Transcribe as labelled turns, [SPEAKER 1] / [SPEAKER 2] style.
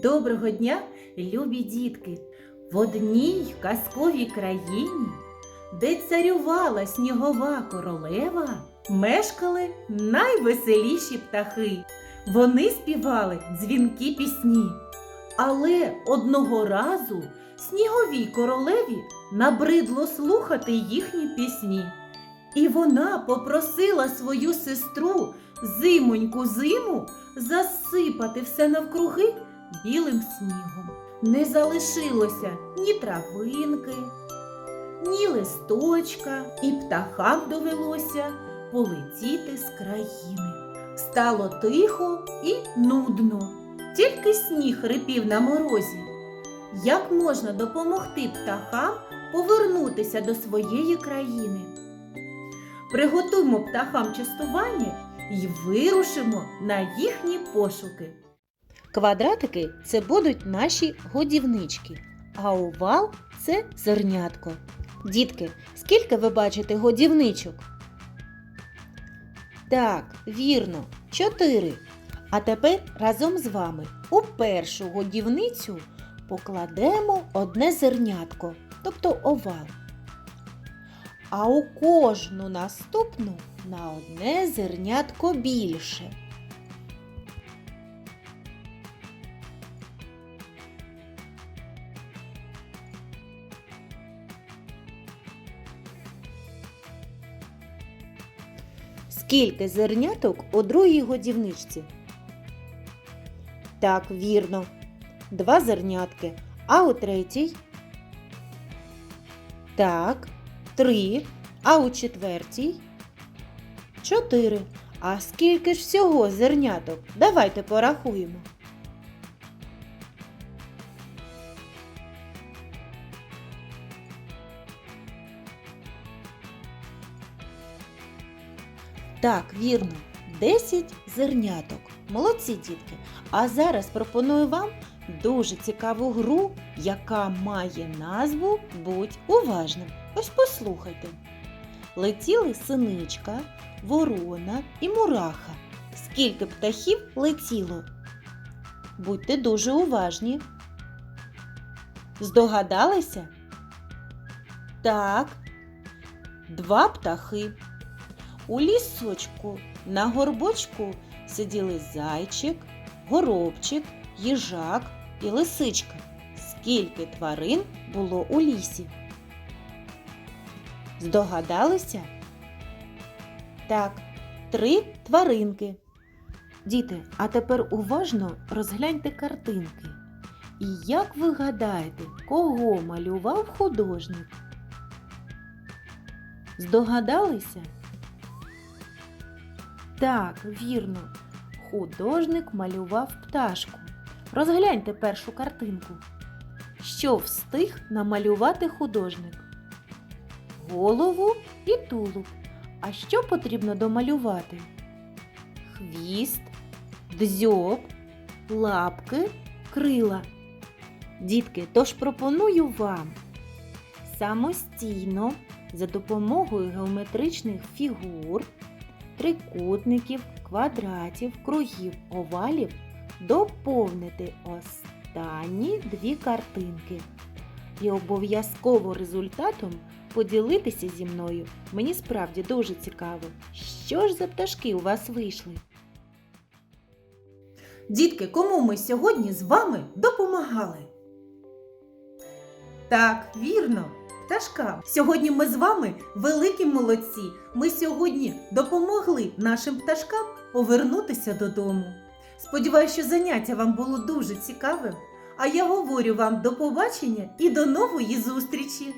[SPEAKER 1] Доброго дня, любі дітки! В одній казковій країні, де царювала снігова королева, мешкали найвеселіші птахи. Вони співали дзвінкі пісні. Але одного разу сніговій королеві набридло слухати їхні пісні. І вона попросила свою сестру зимоньку зиму засипати все навкруги білим снігом. Не залишилося ні травинки, ні листочка, і птахам довелося полетіти з країни. Стало тихо і нудно, тільки сніг рипів на морозі. Як можна допомогти птахам повернутися до своєї країни? Приготуймо птахам частування і вирушимо на їхні пошуки. Квадратики це будуть наші годівнички, а овал це зернятко. Дітки, скільки ви бачите годівничок? Так, вірно, чотири. А тепер разом з вами у першу годівницю покладемо одне зернятко, тобто овал. А у кожну наступну на одне зернятко більше. Скільки зерняток у другій годівничці? Так, вірно. Два зернятки. А у третій? Так, три. А у четвертій? Чотири. А скільки ж всього зерняток? Давайте порахуємо. Так, вірно, 10 зерняток. Молодці дітки. А зараз пропоную вам дуже цікаву гру, яка має назву Будь уважним. Ось послухайте. Летіли синичка, ворона і мураха. Скільки птахів летіло? Будьте дуже уважні. Здогадалися? Так. Два птахи. У лісочку на горбочку сиділи зайчик, горобчик, їжак і лисичка. Скільки тварин було у лісі? Здогадалися? Так, три тваринки. Діти, а тепер уважно розгляньте картинки. І як ви гадаєте, кого малював художник? Здогадалися? Так, вірно. Художник малював пташку. Розгляньте першу картинку. Що встиг намалювати художник? Голову і тулуб. А що потрібно домалювати? Хвіст, дзьоб, лапки, крила. Дітки, тож пропоную вам самостійно за допомогою геометричних фігур трикутників, квадратів, кругів, овалів доповнити останні дві картинки. І обов'язково результатом поділитися зі мною. Мені справді дуже цікаво, що ж за пташки у вас вийшли. Дітки, кому ми сьогодні з вами допомагали? Так, вірно, пташкам. Сьогодні ми з вами великі молодці. Ми сьогодні допомогли нашим пташкам повернутися додому. Сподіваюся, що заняття вам було дуже цікавим. А я говорю вам до побачення і до нової зустрічі!